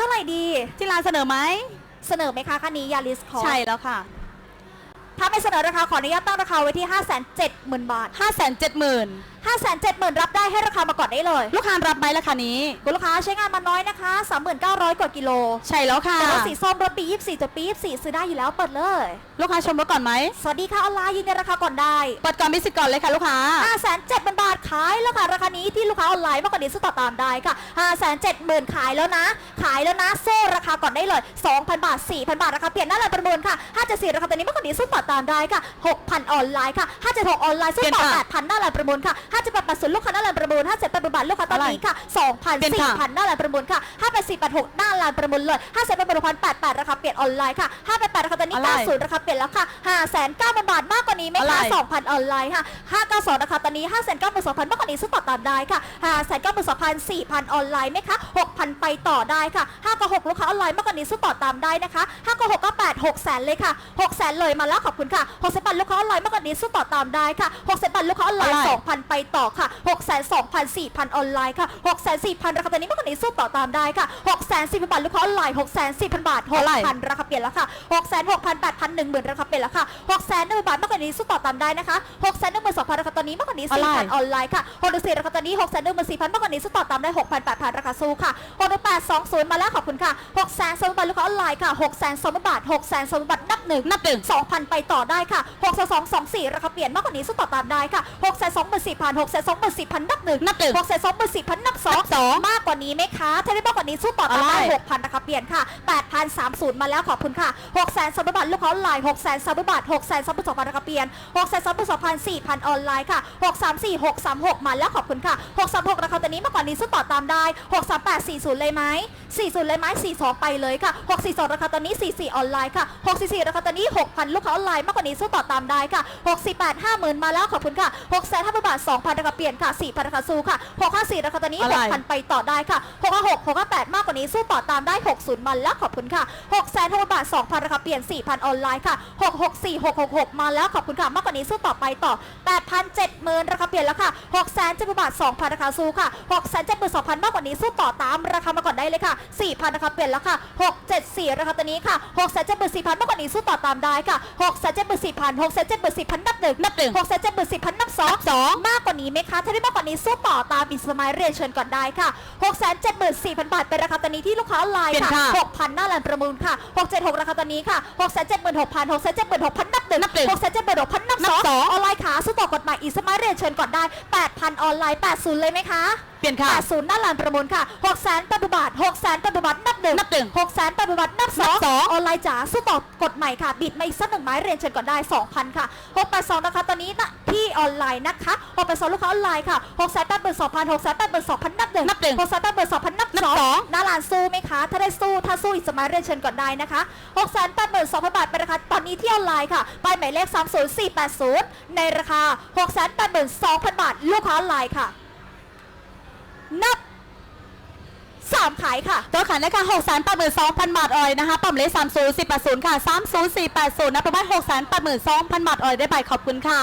เท่าไหร่ดี ที่ร้านเสนอไหมเสนอไหมคะคันนี้ยาริสคอใช่แล้วค่ะ ถ้าไม่เสนอราคาขออนุญาตตั้งราคาไว้ที่ 5 7 0 0 0 0 บาท 5 7 0 0 0 0 5 7 0 0 0 0รับได้ให้ราคามาก่อนได้เลย ลูกค้ารับไหมราคานี้ คุณลูกค้าใช้งานมาน้อยนะคะ 39,000กว่ากิโล ใช่แล้วค่ะแต่รถสีส้มรถปี 24จดปี 24 ซื้อได้อยู่แล้วเปิดเลย ลูกค้าชมรถก่อนไหม สวัสดีค่ะออนไลน์ยืนยันราคาก่อนได้เปิดก่อนมิสิทธิ์ก่อนเลยค่ะลูกค้า 5 7 0 0 0 0บาทขายแล้วค่ะราคานี้ที่ลูกค้าออนไลน์มากกว่านี้ซื้อต่อตามได้ค่ะ 5 7 0 0 0 0ขายแล้วนะ ขายแล้วนะโซ่ราคาก่อนได้เลย 2,000 บาท 4,000 บาทราคาเปลี่ยนหน้าเลยประมูลค่ะ574ราคาตอนนี้มากกว่านี้ซื้อต่อตามได้ค่ะ 6,000 ออนไลน์ค่ะ576ออนไลน์ซื้อต่อเปลี่ยนค่ะ8,000หน้าเลยประมูลค่ะ57880ลูกค้าหน้าเลยประมูล578บาทลูกค้าตอนนี้ค่ะเปลี่ยนค่ะ2,000 4,000หน้าเลยประมูลค่ะ58486หน้าลานประมูลเลย578ราคาเปลี่ยนออนไลน์ค่ะ588ราคาตอนนี้อะไร90ราคาเปลี่ยนแล้วค่ะ5,900บาทมากกว่านี้ไหมอะไรคะ2,000 ออนไลน์ค่ะ592นะคะตอนนี้592,000มากกว่านี้ซื้อต่อตามได้ค่ะ592,000 4,000 ออนไลน์ไหมคะ6,000 ไปต่อได้ค่ะ596ลูกค้าออนไลน์มากกว่านี้ซื้อต่อตามได้นะคะ596 98 600,000เลยค่ะ600,000เลยมาแล้วขอบคุณค่ะ60บัตรลูกค้าออนไลน์มากกว่านี้ซื้อต่อตามได้ค่ะ60บัตรลูกค้าออนไลน์อะไร2,000 ไปต่อค่ะ602,000 4,000 ออนไลน์ค่ะ604,000 ราคาตอนนี้มากกว่านี้ซื้อต่อตามได้ค่ะ 640,000บาทลูกค้าออนไลน์ 640,000บาทอะไร6,000 ราคาเปลี่ยนแล้วค่ะ 6 6 0 0 0 8,000 10,000 ราคาเปลี่ยนแล้วค่ะ6 1 0 0 0 0บาทมากกว่านี้สู้ต่อตามได้นะคะ 6 1 2 0 0 0ราคาตอนนี้มากกว่านี้อะไร4,000ออนไลน์ค่ะ64ราคาตอนนี้6 1 4 0 0 0มากกว่านี้สู้ต่อตามได้6,000 8,000 ราคาสู้ค่ะ 6820 มาแล้วขอบคุณค่ะ6 2 0 0 0บาทลูกค้าออนไลน์ค่ะ6 2 0 0 0บาท6 2 0 0บาทนับหนึ่งนับหนึ่ง2,000 ไปต่อได้ค่ะ6 2 2 2 4ราคาเปลี่ยนมากกว่านี้สู้ต่อตามได้ค่ะ6 2 2 4 0 0 6 2 2 4 0 0 นับหนึ่งนับหนึ่ง6 2 2 4 0 0นับสองนับสองมากก ว่านี้ไหมคะถ้าได้มากกว่านี้สู้ต่อตามได้อะไร6,000ราคาเปลี่ยนค่ะ8,000 30มาแล้วขอบคุณค่ะ6 0 0 0 0บาทลูกค้าออนไลน์6 0 0 0 0บาท6 0 0 0 0 2,000ราคาเปลี่ยน6 0 0 0 2,000 4,000ออนไลน์ค่ะ6 3 4 6 3 6มาแล้วขอบคุณค่ะ6 3 6ราคาตัวนี้มากกว่านี้สู้ต่อตามได้6 3 8 4 0เลยไหม40เลยไหม42ไปเลยค่ะ6 4 2ราคาตัวนี้44ออนไลน์ค่ะ6 4 4ราคาตัวนี้6,000ลูกค้าออนไลน์มากกว่านี้สู้ต่อตามได้ค่ะ6 4 8 50,000มาแล้วขอบคุณค่ะ6 5 0 0 0บาท2,000ราคาเปลี่ยนค่ะ4,000ราคาสู้ค่ะ6 5 4ราคาตัวนี้อะไร6,000ไปต่อได้ค่ะ6 5 6 6 5 8 มากกว่านี้สู้ต่อตามได้ 60มาแล้วขอบคุณค่ะ6 6 0 0 0บาท 2,000ราคาเปลี่ยน 4,000 ออนไลน์ค่ะ 6 6 4 6 6 6 มาแล้วขอบคุณค่ะ มากกว่านี้สู้ต่อไปต่อ8,000 70,000 ราคาเปลี่ยนแล้วค่ะ6 0 0 0 0บาท 2,000 ราคาสู้ค่ะ 6 7 2 0 0 0 มากกว่านี้สู้ต่อตามราคามาก่อนได้เลยค่ะ 4,000 ราคาเปลี่ยนแล้วค่ะ 6 7 4 ราคาตัวนี้ค่ะ 6 7 7 4 0 0 มากกว่านี้สู้ต่อตามได้ค่ะ 6 7 7 4 0 0 6 7 7 4 0 0 นับหนึ่งนับหนึ่ง6 7 7 4 0 0 นับสองนับสองมากกว่านี้ไหมคะ ถ้าได้มากกว่านี้สู้ต่อตามอิสมายเรียนเชิญก่อนได้ค่ะ6 7 4 0 0 0 บาท เป็นราคาตอนนี้ที่ลูกค้าออนไลน์เปลี่ยนค่ะค่ะ 6,000 หน้าแลนประมูลค่ะ 676 ราคาตอนนี้ค่ะ 6 7 6 6 0 0 0 6 7 6 6 0 0 นับหนึ่งนับหนึ่ง6 7 6 6 0 0 นับนัสบองสองออนไลน์ขาสู้ต่อกฎหมายอิสมายเรียนเชิญก่อนได้ 8,000 ออนไลน์ 80 เลยไหมคะ เปลี่ยนค่ะ80หน้าแลนประมูลค่ะ6แสนปฏิบัติ6แสนปฏิบัตินับหนึ่งนับหนึ่ง6แสนปฏิบัตินับสนัองบสองออนไลน์จ๋าสู้ต่อกฎใหม่ค่ะ บิดมาอีกสักหนึ่งไม้เรียนเชิญก่อนได้ 2,000 ค่ะ682นะคะ ตอนนี้นะที่ออนไลน์นะคะ682ลูกค้าออนไลน์ค่ะ6แสน8 2 0 0 0 6แสน8 2 0 0 0นับหนึ่งนับหนึ่ง6แสน8 2 0 0 0นับนับสองสองหน้าร้านสู้ไหมคะ ถ้าได้สู้ถ้าสู้อีกสมัยเรียนเชิญก่อนได้นะคะ6แสน8 2 0 0 0บาทเป็นราคาตอนนี้ที่ออนไลน์ค่ะป้ายหมายเลข30480 ในราคา6แสน8 2 0 0 0บาทลูกค้าออนไลน์ค่ะ นับสามขายค่ะ ตัวขายนะคะ6 8 2 0 0 0บาทออยนะคะปั๊มเลข30 480ค่ะ30480นะประมาณ6 8 2 0 0 0บาทออยได้ใบขอบคุณค่ะ